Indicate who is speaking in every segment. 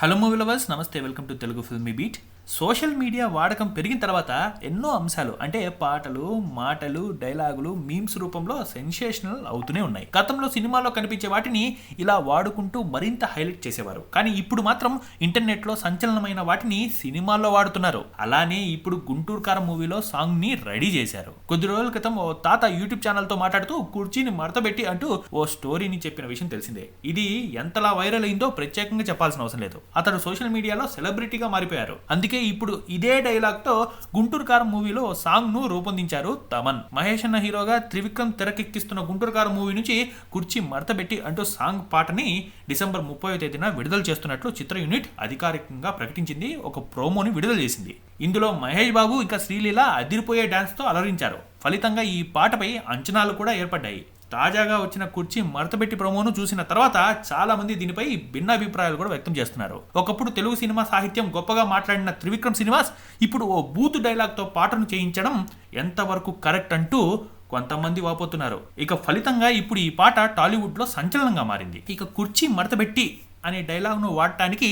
Speaker 1: Hello movie lovers నమస్తే welcome to Telugu filmy beat social media వాడకం పెరిగిన తర్వాత ఎన్నో అంశాలు అంటే పాటలు మాటలు డైలాగులు మీమ్స్ రూపంలో సెన్సేషనల్ అవుతూనే ఉన్నాయి. గతంలో సినిమాలో కనిపించే వాటిని ఇలా వాడుకుంటూ మరింత హైలైట్ చేసేవారు. కానీ ఇప్పుడు మాత్రం ఇంటర్నెట్లో సంచలనమైన వాటిని సినిమాల్లో వాడుతున్నారు. అలానే ఇప్పుడు గుంటూరు కారం మూవీలో సాంగ్ని రెడీ చేశారు. కొద్ది రోజుల క్రితం ఓ తాత యూట్యూబ్ ఛానల్తో మాట్లాడుతూ కుర్చీని మడతబెట్టి అంటూ ఓ స్టోరీని చెప్పిన విషయం తెలిసిందే. ఇది ఎంతలా వైరల్ అయిందో ప్రత్యేకంగా చెప్పాల్సిన అవసరం లేదు. అతడు సోషల్ మీడియాలో సెలబ్రిటీగా మారిపోయారు. అందుకే ఇప్పుడు ఇదే డైలాగ్తో గుంటూరు కారం మూవీలో సాంగ్ను రూపొందించారు తమన్. మహేష్ అన్న హీరోగా త్రివిక్రమ్ తెరకెక్కిస్తున్న గుంటూరు కారం మూవీ నుంచి కుర్చీ మడతబెట్టి అంటూ సాంగ్ పాటని డిసెంబర్ ముప్పై తేదీన విడుదల చేస్తున్నట్లు చిత్ర యూనిట్ అధికారికంగా ప్రకటించింది. ఒక ప్రోమోని విడుదల చేసింది. ఇందులో మహేష్ బాబు ఇంకా శ్రీలీల అదిరిపోయే డ్యాన్స్తో అలరించారు. ఫలితంగా ఈ పాటపై అంచనాలు కూడా ఏర్పడ్డాయి. తాజాగా వచ్చిన కుర్చీ మడతబెట్టి ప్రోమోను చూసిన తర్వాత చాలా మంది దీనిపై భిన్నాభిప్రాయాలు కూడా వ్యక్తం చేస్తున్నారు. ఒకప్పుడు తెలుగు సినిమా సాహిత్యం గొప్పగా మాట్లాడిన త్రివిక్రమ్ శ్రీనివాస్ ఇప్పుడు ఓ బూత్ డైలాగ్తో పాటను చేయించడం ఎంతవరకు కరెక్ట్ అంటూ కొంతమంది వాపోతున్నారు. ఇక ఫలితంగా ఇప్పుడు ఈ పాట టాలీవుడ్లో సంచలనంగా మారింది. ఇక కుర్చీ మడతబెట్టి అనే డైలాగ్ను వాడటానికి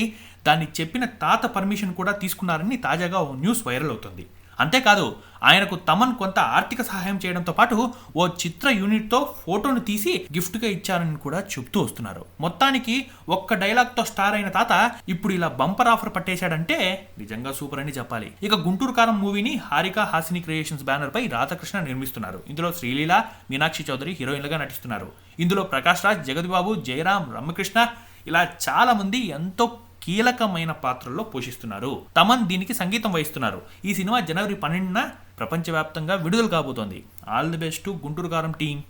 Speaker 1: దాన్ని చెప్పిన తాత పర్మిషన్ కూడా తీసుకున్నారని తాజాగా ఓ న్యూస్ వైరల్ అవుతుంది. అంతేకాదు ఆయనకు తమన్ కొంత ఆర్థిక సహాయం చేయడంతో పాటు ఓ చిత్ర యూనిట్తో ఫోటోను తీసి గిఫ్ట్గా ఇచ్చారని కూడా చెప్తూ వస్తున్నారు. మొత్తానికి ఒక్క డైలాగ్తో స్టార్ అయిన తాత ఇప్పుడు ఇలా బంపర్ ఆఫర్ పట్టేశాడంటే నిజంగా సూపర్ అని చెప్పాలి. ఇక గుంటూరు కారం మూవీని హారిక హాసిని క్రియేషన్స్ బ్యానర్ పై రాధాకృష్ణ నిర్మిస్తున్నారు. ఇందులో శ్రీలీల మీనాక్షి చౌదరి హీరోయిన్లుగా నటిస్తున్నారు. ఇందులో ప్రకాష్ రాజ్ జగద్బాబు జయరాం రమ్యకృష్ణ ఇలా చాలా మంది ఎంతో కీలకమైన పాత్రల్లో పోషిస్తున్నారు. తమన్ దీనికి సంగీతం వహిస్తున్నారు. ఈ సినిమా జనవరి పన్నెండున ప్రపంచవ్యాప్తంగా విడుదల కాబోతోంది. All the best to Guntur Karam team.